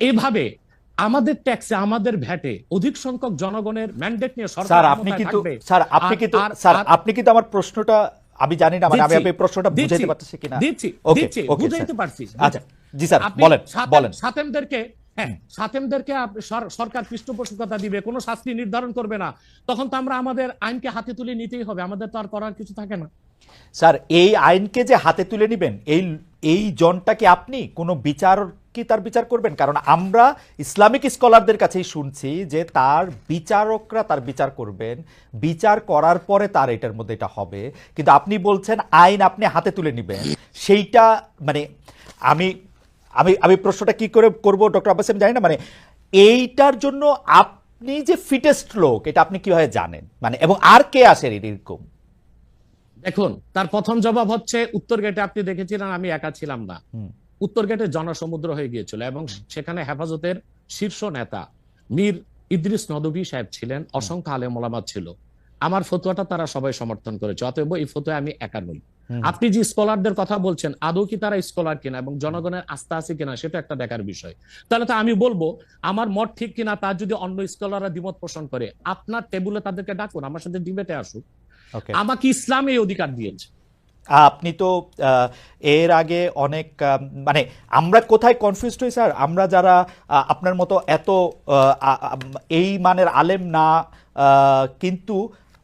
এইভাবে আমাদের ট্যাক্সে আমাদের ভ্যাটে অধিক সংখ্যক জনগণের ম্যান্ডেট নিয়ে সরকার স্যার আপনি কিন্তু স্যার আপনি কিন্তু স্যার আপনি কিন্তু আমার প্রশ্নটা আমি জানি না মানে আমি আপনার প্রশ্নটা বুঝাইতে পারতেছি কিনা। দিচ্ছি, দিচ্ছি, বুঝাইতে পারছি। আচ্ছা। জি স্যার বলেন বলেন। সাতেমদেরকে হ্যাঁ সাতেমদেরকে সরকার পৃষ্ঠপোষকতা দিবে কোনো শাস্তি নির্ধারণ করবে না। তখন তো আমরা আমাদের আইনকে হাতে তুলে নিতেই হবে। আমাদের তো আর করার কিছু থাকে না। স্যার এই আইনকে যে হাতে তুলে নেবেন এই এই জনটাকে আপনি? কোনো বিচার কি তার বিচার করবেন? কারণ আমরা ইসলামিক স্কলারদের কাছেই শুনছি যে তার বিচারকরা তার বিচার করবেন। বিচার করার পরে তার এটার মধ্যে এটা হবে। কিন্তু আপনি বলছেন আইন আপনি হাতে তুলে নেবেন। সেইটা মানে আমি আমি আমি প্রশ্নটা কি করে করব ডক্টর আব্বাস আমি জানি না। মানে এইটার জন্য আপনি যে ফিটেস্ট লোক এটা আপনি কীভাবে জানেন? মানে এবং আর কে আসেন এরকম? দেখুন তার প্রথম জবাব হচ্ছে উত্তর গেটে আপনি দেখেছিলেন আমি একা ছিলাম না। উত্তর গেটে জনসমুদ্র হয়ে গিয়েছিল এবং সেখানে হেফাজতের শীর্ষ নেতা মীর ইদ্রিস নদবী সাহেব ছিলেন অসংখ্য আলেম ওলামা ছিল। আমার ফতোয়াটা তারা সবাই সমর্থন করেছে অতএব এই ফতোয়া আমি একা নই। আপনি যে স্কলারদের কথা বলছেন আদৌ কি তারা স্কলার কিনা এবং জনগণের আস্থা আছে কিনা সেটা একটা দেখার বিষয়। তাহলে তো আমি বলব আমার মত ঠিক কিনা তার যদি অন্য স্কলাররা দ্বিমত পোষণ করে আপনার টেবুলে তাদেরকে ডাকুন আমার সাথে ডিবেটে আসুক। ওকে আমাকে ইসলাম এই অধিকার দিয়েছে। আপনি তো এর আগে অনেক মানে আমরা কোথায় কনফিউজ হই স্যার আমরা যারা আপনার মতো এত এই মানের আলেম না কিন্তু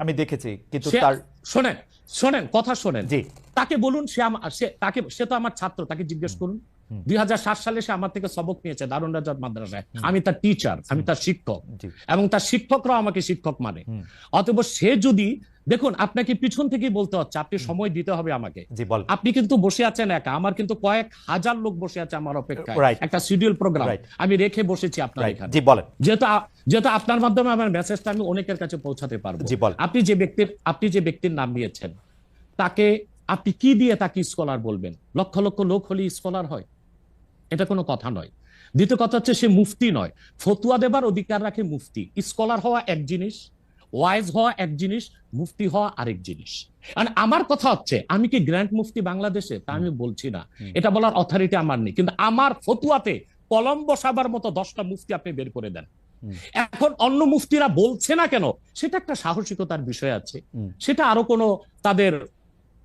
আমি দেখেছি কিন্তু তার শোনেন শোনেন কথা শোনেন। জি। তাকে বলুন সে আমার সে তাকে সে তো আমার ছাত্র তাকে জিজ্ঞেস করুন। দুই সালে সে আমার থেকে সবক নিয়েছে দারুণ রাজার মাদ্রাসায়। আমি তার টিচার আমি তার শিক্ষক এবং তার শিক্ষকরাও আমাকে শিক্ষক মানে। অতএব সে যদি দেখুন আপনাকে পিছন থেকেই বলতে হচ্ছে আপনি সময় দিতে হবে আমাকে। আপনি কিন্তু বসে আছেন একা আমার কিন্তু কয়েক হাজার লোক বসে আছে আমার অপেক্ষায়. একটা শিডিউল প্রোগ্রাম আমি রেখে বসেছি আপনার এখানে। জি বলেন। যেহেতু যেহেতু আপনার মাধ্যমে আমার মেসেজটা আমি অনেকের কাছে পৌঁছাতে পারব। আপনি যে ব্যক্তির আপনি যে ব্যক্তির নাম নিয়েছেন তাকে আপনি কি দিয়ে তাকে স্কলার বলবেন? লক্ষ লক্ষ লোক হলে স্কলার হয়। এটা কোনো কথা নয়। দ্বিতীয় কথা হচ্ছে সে মুফতি নয়। ফতুয়া দেবার অধিকার রাখে মুফতি। স্কলার হওয়া এক জিনিস ওয়াইজ হওয়া এক জিনিস মুফতি হওয়া আরেক জিনিস। আর আমার কথা হচ্ছে আমি কি গ্র্যান্ড মুফতি বাংলাদেশে তা আমি বলছি না। এটা বলার অথরিটি আমার নেই। কিন্তু আমার ফতুয়াতে কলম বসাবার মতো দশটা মুফতি আপনি বের করে দেন। এখন অন্য মুফতিরা বলছে না কেন সেটা একটা সাহসিকতার বিষয় আছে। সেটা আরও কোনো তাদের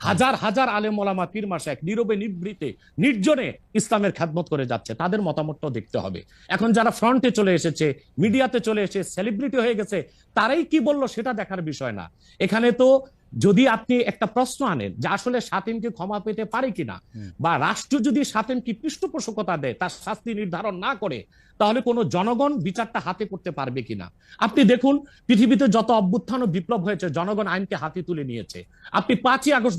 হাজার হাজার আলেম ওলামা পীর মাসাক নীরবে নিবৃতে নির্জনে ইসলামের খ্যাতমত করে যাচ্ছে। তাদের মতামতটাও দেখতে হবে। এখন যারা ফ্রন্টে চলে এসেছে মিডিয়াতে চলে এসে সেলিব্রিটি হয়ে গেছে তারাই কি বলল সেটা দেখার বিষয় না। এখানে তো যদি আপনি একটা প্রশ্ন আনেন যে আসলে সাতিমকে ক্ষমা পেতে পারে কিনা বা রাষ্ট্র যদি সাতিমকে পৃষ্ঠপোষকতা দেয় তার শাস্তি নির্ধারণ না করে তাহলে কোনো জনগণ বিচারটা হাতে করতে পারবে কিনা? আপনি দেখুন পৃথিবীতে যত অভ্যুত্থান ও বিপ্লব হয়েছে জনগণ আইনকে হাতে তুলে নিয়েছে। আপনি পাঁচই আগস্ট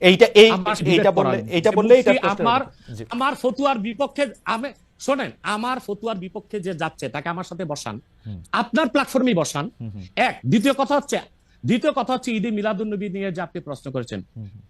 এইটা এই এইটা বললে এইটা বললে এটা আমার আমার ফতুয়ার বিপক্ষে আমি শোনেন আমার ফতুয়ার বিপক্ষে যে যাচ্ছে তাকে আমার সাথে বসান। আপনার প্ল্যাটফর্মে বসান। এক দ্বিতীয় কথা হচ্ছে দ্বিতীয় কথা হচ্ছে ঈদে মিলাদুন্নবী নিয়ে যে আপনি প্রশ্ন করেছেন।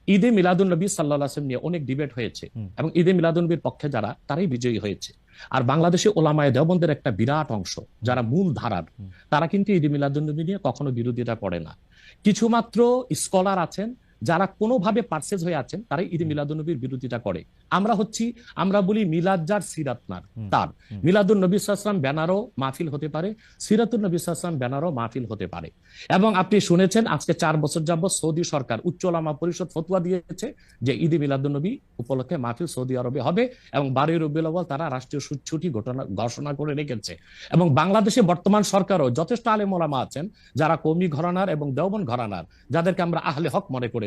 ঈদে মিলাদুন্নবী সাল্লাহ আসলাম নিয়ে অনেক ডিবেট হয়েছে। এবং ঈদে মিলাদুন্নবীর পক্ষে যারা তারাই বিজয়ী হয়েছে। আর বাংলাদেশে ওলামায় দেওবন্দের একটা বিরাট অংশ যারা মূল ধারার তারা কিন্তু ঈদে মিলাদুন্নবী নিয়ে কখনো বিরোধিতা করে না। কিছুমাত্র স্কলার আছেন যারা কোনোভাবে পার্সেজ হয়ে আছেন তারাই ঈদে মিলাদুন্নবীর বিরোধিতা করে। আমরা হচ্ছি আমরা বলি মিলাদ যার সিরাতনার তার। মিলাদুল নবী সাল্লাম ব্যানারও মাহফিল হতে পারে সিরাতুল নবী সাল্লাম ব্যানারও মাহফিল হতে পারে। এবং আপনি শুনেছেন আজকে চার বছর যাবত সৌদি সরকার উচ্চ ওলামা পরিষদ ফতুয়া দিয়েছে যে ঈদে মিলাদুল নবী উপলক্ষে মাহফিল সৌদি আরবে হবে এবং বারোই রবিউল আউয়াল তারা রাষ্ট্রীয় ছুটি ঘটনা ঘোষণা করে রেখেছে। এবং বাংলাদেশে বর্তমান সরকারও যথেষ্ট আলেম ওলামা আছেন যারা কৌমি ঘরানার এবং দেওবন ঘরানার যাদেরকে আমরা আহলে হক মনে করে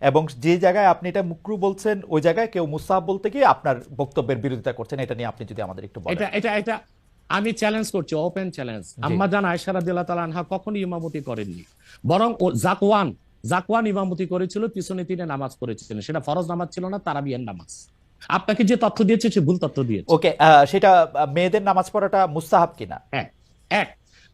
এবং যে জায়গায় আপনি এটা মুকরু বলছেন ওই জায়গায় কেউ মুসাহাব বলতে গিয়ে আপনার বক্তব্যের বিরোধিতা করছেন এটা নিয়ে আপনি যদি আমাদের একটু বলেন। এটা এটা এটা আমি চ্যালেঞ্জ করছি ওপেন চ্যালেঞ্জ আম্মা জান আয়সা রাদিয়াল্লাহু তাআলা আনহা কখনো ইমামতি করেননি। বরং জাকওয়ান জাকওয়ান ইমামতি করেছিল পিছনে তিনি নামাজ পড়েছিলেন। সেটা ফরজ নামাজ ছিল না তারাবিয়ার নামাজ। আপনাকে যে তথ্য দিয়েছে সে ভুল তথ্য দিয়েছে। ওকে সেটা মেয়েদের নামাজ পড়াটা মুস্তাহাব কিনা? এক এক।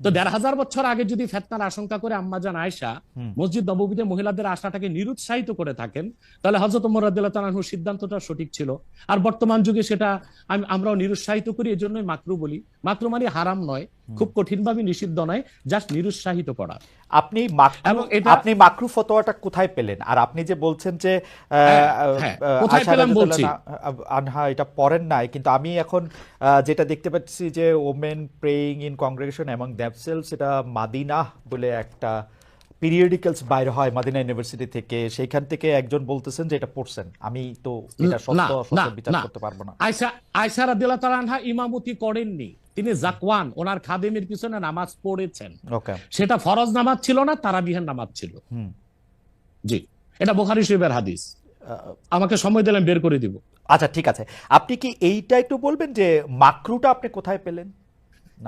তো দেড় হাজার বছর আগে যদি ফেতনার আশঙ্কা করে আম্মাজান আয়সা মসজিদ নবীতে মহিলাদের আশাটাকে নিরুৎসাহিত করে থাকেন তাহলে হজরত মোরাদ্দুল্লাহ তালাহুর সিদ্ধান্তটা সঠিক ছিল। আর বর্তমান যুগে সেটা আমি আমরাও নিরুৎসাহিত করি এই জন্যই মাকরু বলি। মাকরু মানে হারাম নয় খুব কঠিনভাবে নিষিদ্ধ নয় জাস্ট নিরুৎসাহিত করা। আপনি আপনি মাকরু ফতোয়াটা কোথায় পেলেন? আর আপনি যে বলছেন যে হ্যাঁ, হ্যাঁ। আনহা- এটা পড়েন নাই কিন্তু আমি এখন যেটা দেখতে পাচ্ছি যে ওমেন প্রেইং ইন কংগ্রেগেশন এবং দ্যাপসেল সেটা মাদিনা বলে একটা পিরিয়ডিক্যালস বাইরে হয় মাদিনা ইউনিভার্সিটি থেকে। সেইখান থেকে একজন বলতেছেন যে এটা পড়ছেন। আমি তো এটা সত্য বিচার করতে পারব না। আয়সা আয়সা রাদিয়াল্লাহু তাআলা আনহা ইমামতি করেননি। তিনি জাকওয়ান ওনার খাদেমের পিছনে নামাজ পড়েছেন। সেটা ফরজ নামাজ ছিল না তারাবিহের নামাজ ছিল। জি এটা বুখারী শরীফের হাদিস। আমাকে সময় দিলেন বের করে দিব। আচ্ছা ঠিক আছে। আপনি কি এইটা একটু বলবেন যে মাকরুটা আপনি কোথায় পেলেন?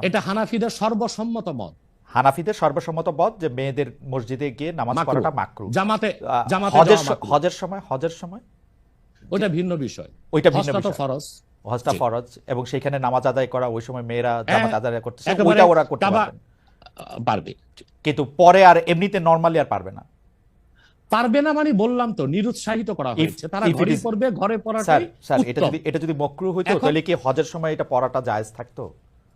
এটা হানাফিদের সর্বসম্মত মত। হানাফিদের সর্বসম্মত বদ যে মেয়েদের মসজিদে গিয়ে নামাজ। পড়াটা মাকরু। জামাতে জামাতে। হজের সময়? হজের সময়? ওটা ভিন্ন বিষয়। ওইটা ভিন্ন বিষয়। ফরজ। হজটা ফরজ এবং সেখানে নামাজ আদায় করা ওই সময় মেয়েরা হ্যাঁ, জামাত আদায় করতেছে ওইটা ওরা করতে পারবে কিন্তু পরে আর এমনিতে নর্মালি আর পারবে না। পারবে না মানে বললাম তো নিরুৎসাহিত করা হয়েছে। তারা ঘরে পড়বে ঘরে পড়াটাই স্যার এটা যদি এটা যদি মকরু হইতো তাহলে কি হজের সময় এটা পড়াটা জায়েজ থাকতো?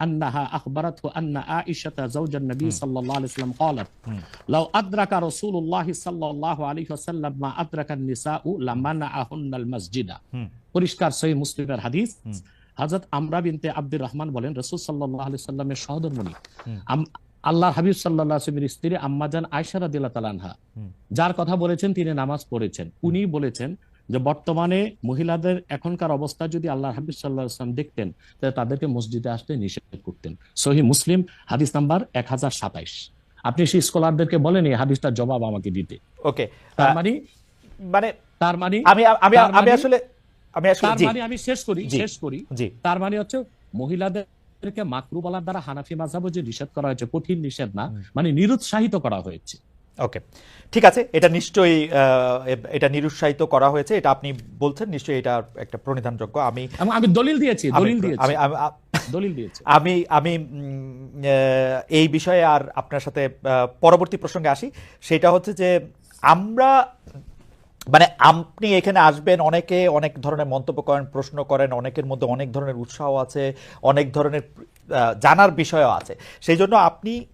أنها أخبرته أن عائشة زوج النبي صلى الله عليه وسلم قالت لو أدرك رسول الله صلى الله عليه وسلم ما أدرك النساء لمنعهن المسجد হুম। পরিষ্কার সহি মুসলিমের হাদিস হযরত আমরা বিনতে আব্দুর রহমান বলেন রাসূল সাল্লাল্লাহু আলাইহি সাল্লামের সহধর্মণী আম- আল্লাহ হাবিব সাল্লাল্লাহু আলাইহি ওয়াসাল্লামের স্ত্রী আম্মাজান আয়েশা রাদিয়াল্লাহু তাআলা আনহা যার কথা বলেছেন তিনি নামাজ পড়েছেন উনি বলেছেন যে বর্তমানে মহিলাদের এখনকার অবস্থা যদি আল্লাহ হাবিব সাল্লাহ আসলাম দেখতেন তাহলে তাদেরকে মসজিদে আসতে নিষেধ করতেন। সহি মুসলিম হাদিস নাম্বার এক হাজার সাতাইশ। আপনি সেই স্কলারদেরকে বলেন এই হাদিসটার জবাব আমাকে দিতে। ওকে তার মানে? মানে তার মানে? আমি আমি আমি মানে- আসলে আমি আসলে তার মানে আমি শেষ করি শেষ করি। তার মানে হচ্ছে মহিলাদেরকে মাকরু বলার দ্বারা হানাফি মাঝাবও যে নিষেধ করা হয়েছে কঠিন নিষেধ না মানে নিরুৎসাহিত করা হয়েছে। ওকে ঠিক আছে এটা নিশ্চয়ই এটা নিরুৎসাহিত করা হয়েছে এটা আপনি বলছেন নিশ্চয়ই এটা একটা প্রণিধানযোগ্য। আমি আমি দলিল দিয়েছি দলিল দিয়েছি। আমি আমি- দলিল দিয়েছি। আমি আমি এই বিষয়ে আর আপনার সাথে পরবর্তী প্রসঙ্গে আসি। সেটা হচ্ছে যে আমরা মানে আপনি এখানে আসবেন অনেকে অনেক ধরনের মন্তব্য করেন প্রশ্ন করেন অনেকের মধ্যে অনেক ধরনের উৎসাহ আছে অনেক ধরনের জানার বিষয়ও আছে। সেই জন্য আপনি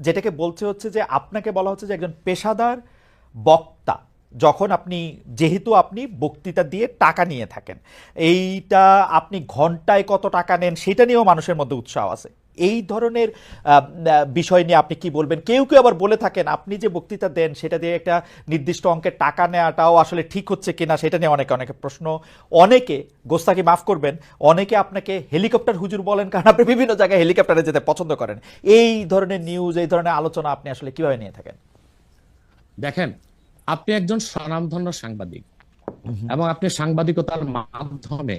যেটাকে বলছে হচ্ছে যে আপনাকে বলা হচ্ছে যে একজন পেশাদার বক্তা, যখন আপনি, যেহেতু আপনি বক্তৃতা দিয়ে টাকা নিয়ে থাকেন, এইটা আপনি ঘন্টায় কত টাকা নেন, সেটা নিয়েও মানুষের মধ্যে উৎসাহ আছে। এই ধরনের বিষয় নিয়ে আপনি কি বলবেন? কেউ কেউ আবার বলে থাকেন আপনি যে বক্তৃতা দেন সেটা দিয়ে একটা নির্দিষ্ট অঙ্কের টাকা নেওয়াটাও আসলে ঠিক হচ্ছে কিনা সেটা নিয়ে অনেকে অনেকে প্রশ্ন অনেকে গোস্তাকে মাফ করবেন অনেকে আপনাকে হেলিকপ্টার হুজুর বলেন কারণ আপনি বিভিন্ন জায়গায় হেলিকপ্টারে যেতে পছন্দ করেন। এই ধরনের নিউজ এই ধরনের আলোচনা আপনি আসলে কীভাবে নিয়ে থাকেন? দেখেন আপনি একজন স্বনামধন্য সাংবাদিক এবং আপনি সাংবাদিকতার মাধ্যমে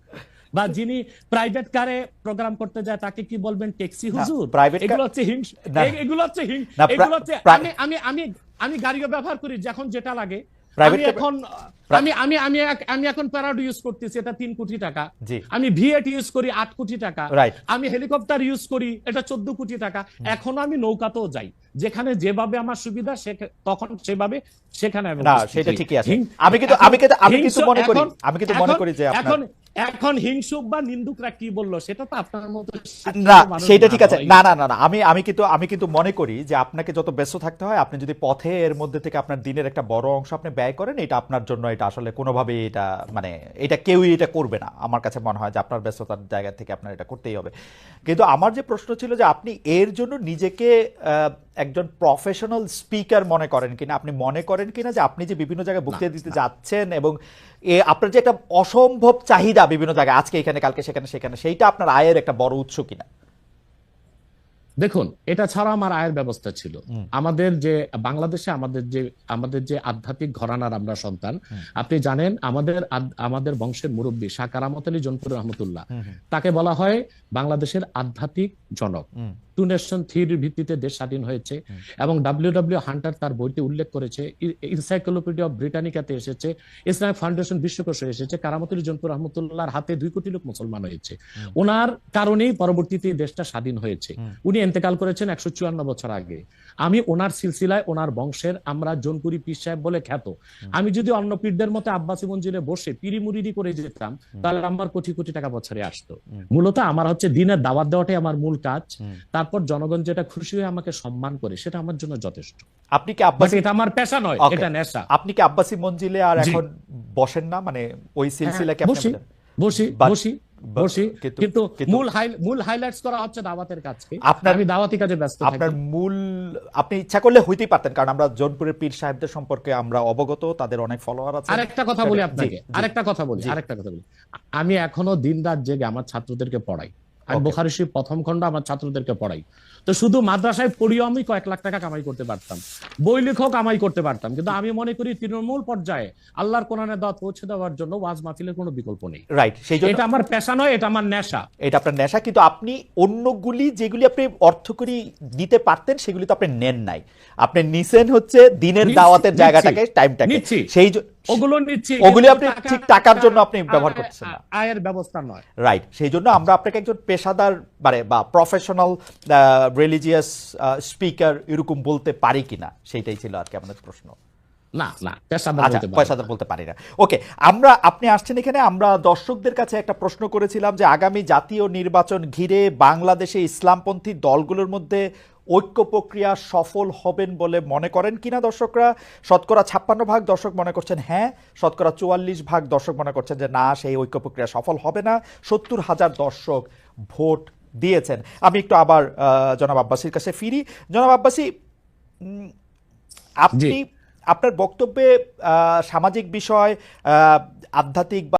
বা যিনি প্রাইভেট কারে প্রোগ্রাম করতে যায় তাকে কি বলবেন? ট্যাক্সি হুজুর? এগুলো হচ্ছে হিংস এগুলো হচ্ছে এগুলো হচ্ছে আমি আমি আমি আমি গাড়িও ব্যবহার করি যখন যেটা লাগে। আমি এখন আমি আমি আমি আমি এখন প্যারাড ইউজ করতেছি এটা তিন কোটি টাকা। আমি ভিএট ইউজ করি আট কোটি টাকা। আমি হেলিকপ্টার ইউজ করি এটা চোদ্দ কোটি টাকা। এখনও আমি নৌকাতেও যাই। যেখানে যেভাবে আমার সুবিধা তখন সেভাবে সেখানে আমি না সেটা ঠিকই আছে। আমি কিন্তু আমি কিন্তু আমি কিন্তু মনে করি। আমি কিন্তু মনে করি যে এখন এখন হিংসুক বা নিন্দুকরা কি বলল সেটা তো আপনার মতো না সেটা ঠিক আছে। না না না না আমি আমি কিন্তু আমি কিন্তু মনে করি যে আপনাকে যত ব্যস্ত থাকতে হয় আপনি যদি পথে এর মধ্যে থেকে আপনার দিনের একটা বড় অংশ আপনি ব্যয় করেন এটা আপনার জন্য এটা আসলে কোনোভাবে এটা মানে এটা কেউই এটা করবে না। আমার কাছে মনে হয় যে আপনার ব্যস্ততার জায়গা থেকে আপনার এটা করতেই হবে। কিন্তু আমার যে প্রশ্ন ছিল যে আপনি এর জন্য নিজেকে আহ, একজন প্রফেশনাল স্পিকার মনে করেন কিনা? আপনি মনে করেন কিনা যে আপনি যে বিভিন্ন জায়গায় বক্তৃতা দিতে যাচ্ছেন এবং এ আপনার যে একটা অসম্ভব চাহিদা বিভিন্ন জায়গায় আজকে এখানে কালকে সেখানে সেখানে সেইটা আপনার আয়ের একটা বড় উৎস কিনা? দেখুন এটা ছাড়া আমার আয়ের ব্যবস্থা ছিল। আমাদের যে বাংলাদেশে আমাদের যে আমাদের যে আধ্যাত্মিক ঘরানার আমরা সন্তান আপনি জানেন আমাদের আমাদের বংশের মুরব্বী শাহ কারামত আলী জনপুর রহমতুল্লাহ তাকে বলা হয় বাংলাদেশের আধ্যাত্মিক জনক। টু নেশন থিওরির ভিত্তিতে দেশ স্বাধীন হয়েছে এবং ডাব্লিউ ডাব্লিউ হান্টার তার বইতে উল্লেখ করেছে। ইনসাইক্লোপিডিয়া অফ ব্রিটানিকাতে এসেছে। ইসলামিক ফাউন্ডেশন বিশ্বকোষে এসেছে। কারামতুল জনপুর রহমতুল্লাহর হাতে দুই কোটি লোক মুসলমান হয়েছে। ওনার কারণেই পরবর্তীতে দেশটা স্বাধীন হয়েছে। উনি এন্তেকাল করেছেন একশো চুয়ান্ন বছর আগে। আমি ওনার সিলসিলায় ওনার বংশের আমরা জনপুরি পীর সাহেব বলে খ্যাত। আমি যদি অন্য পীরদের মতো আব্বাসী মঞ্জিলে বসে পিড়ি মুড়িদি করে যেতাম তাহলে আমার কোটি কোটি টাকা বছরে আসতো। মূলত আমার হচ্ছে দিনের দাওয়াত দেওয়াটাই আমার মূল কাজ। তারপর জনগণ যেটা খুশি হয়ে আমাকে সম্মান করে সেটা আমার জন্য যথেষ্ট। আপনি কি আব্বাসী এটা আমার পেশা নয় এটা নেশা। আপনি কি আব্বাসী মঞ্জিলে আর এখন বসেন না? মানে ওই সিলসিলা কি বসি বসি বসি বসি। কিন্তু- মূল মূল হাইলাইটস করা হচ্ছে দাওয়াতের কাজকে। আপনার- আমি দাওয়াতি কাজে ব্যস্ত আপনার মূল আপনি ইচ্ছা করলে হইতেই পারতেন কারণ আমরা জোনপুরের পীর সাহেবদের সম্পর্কে আমরা অবগত তাদের অনেক ফলোয়ার আছে। আরেকটা কথা বলি আপনাকে। আরেকটা কথা বলি আরেকটা কথা বলি। আমি এখনও দিন রাত জেগে আমার ছাত্রদেরকে পড়াই। আমি. বোখারি শরীফ প্রথম খণ্ড আমার ছাত্রদেরকে পড়াই। তো শুধু মাদ্রাসায় পড়িও আমি কয়েক লাখ টাকা কামাই করতে পারতাম। বই লেখক কামাই করতে পারতাম। কিন্তু আমি মনে করি তৃণমূল পর্যায়ে আল্লাহর কোরআনের দাওয়াত পৌঁছে দেওয়ার জন্য ওয়াজ মাহফিলের কোনো বিকল্প নেই। রাইট সেই জন্য এটা আমার পেশা নয় এটা আমার নেশা। এটা আপনার নেশা কিন্তু আপনি অন্যগুলি যেগুলি আপনি অর্থকরী দিতে পারতেন সেগুলি তো আপনি নেন নাই। আপনি নিছেন হচ্ছে দিনের দাওয়াতের জায়গাটাকে টাইমটাকে নিচ্ছি। সেই ওগুলো নিচ্ছি ওগুলি আপনি ঠিক টাকার জন্য আপনি ব্যবহার করছেন না। আয়ের ব্যবস্থা নয় রাইট সেই জন্য আমরা আপনাকে একজন পেশাদার মানে বা প্রফেশনাল রিলিজিয়াস স্পিকার এরকম বলতে পারি কিনা সেইটাই ছিল আর কি আমাদের প্রশ্ন না না পেশাদার আচ্ছা না। পেশাদার বলতে পারি না ওকে আমরা আপনি আসছেন এখানে আমরা দর্শকদের কাছে একটা প্রশ্ন করেছিলাম যে আগামী জাতীয় নির্বাচন ঘিরে বাংলাদেশে ইসলামপন্থী দলগুলোর মধ্যে ঐক্য প্রক্রিয়া সফল হবেন বলে মনে করেন কিনা দর্শকরা? শতকরা ছাপ্পান্ন ভাগ দর্শক মনে করছেন হ্যাঁ। শতকরা চুয়াল্লিশ ভাগ দর্শক মনে করছেন যে না সেই ঐক্য প্রক্রিয়া সফল হবে না। সত্তর হাজার দর্শক ভোট দিয়েছেন। আমি একটু আবার জনাব আব্বাসির কাছে ফিরি। জনাব আব্বাসি আপনি আপনার বক্তব্যে সামাজিক বিষয় আধ্যাত্মিক বা